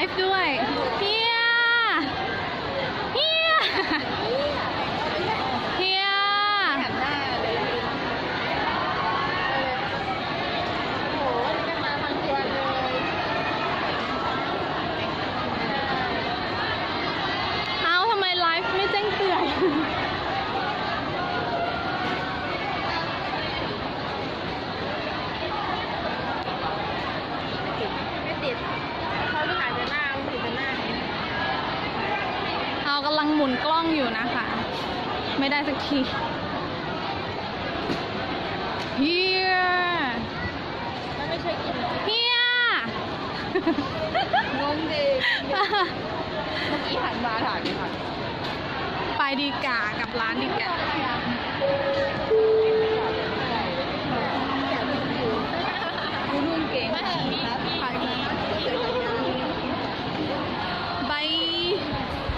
life feel like. หมุนกล้องอยู่นะคะ ไม่ได้สักทีเฮียมันไม่ใช่กินเฮียงงดิเมื่อกี้หันมาถ่ายไม่ทันไปดีกากับร้านดีกากูนุ่นเก่งมากมี